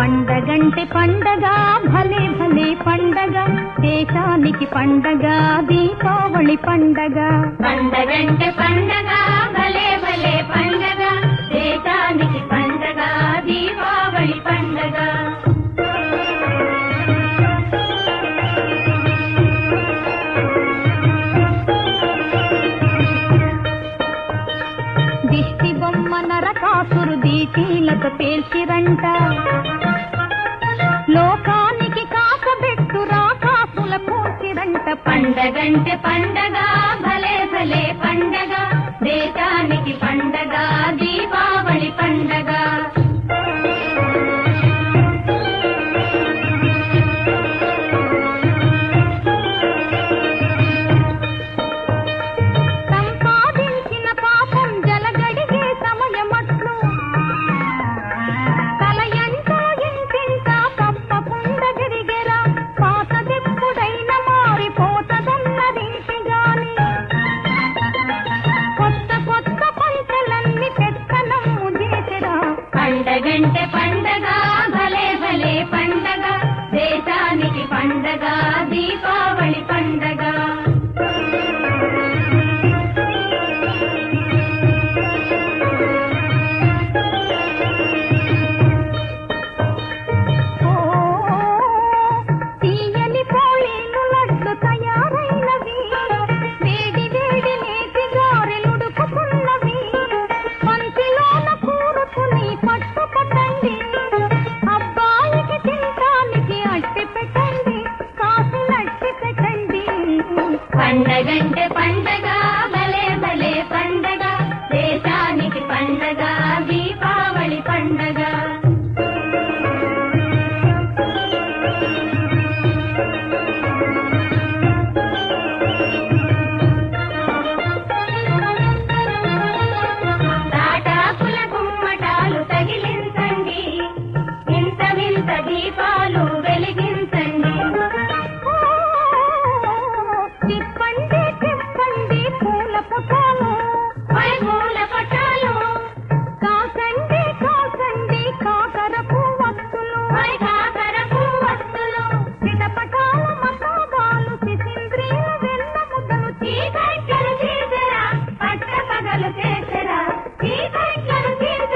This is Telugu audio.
పండగంటే పండగ భలే భలే పండగ. దేశానికి పండగ దీపావళి పండగ. పండగంటే పండగ భలే భలే పండగ. దేశానికి పండగ దీపావళి పండగ. దిష్టి బొమ్మ నరకాసురు దీచీలతో పేల్చిరంట. లోకానికి కాకబెట్టు రాకాసుల కూర్చిరంట పండగంటే పండగ పండగ పండగ. పండగంటే పండగ భలే భలే పండగ. దేశానికి పండగ దీపావళి పండగ. పండగంటే పండగ करके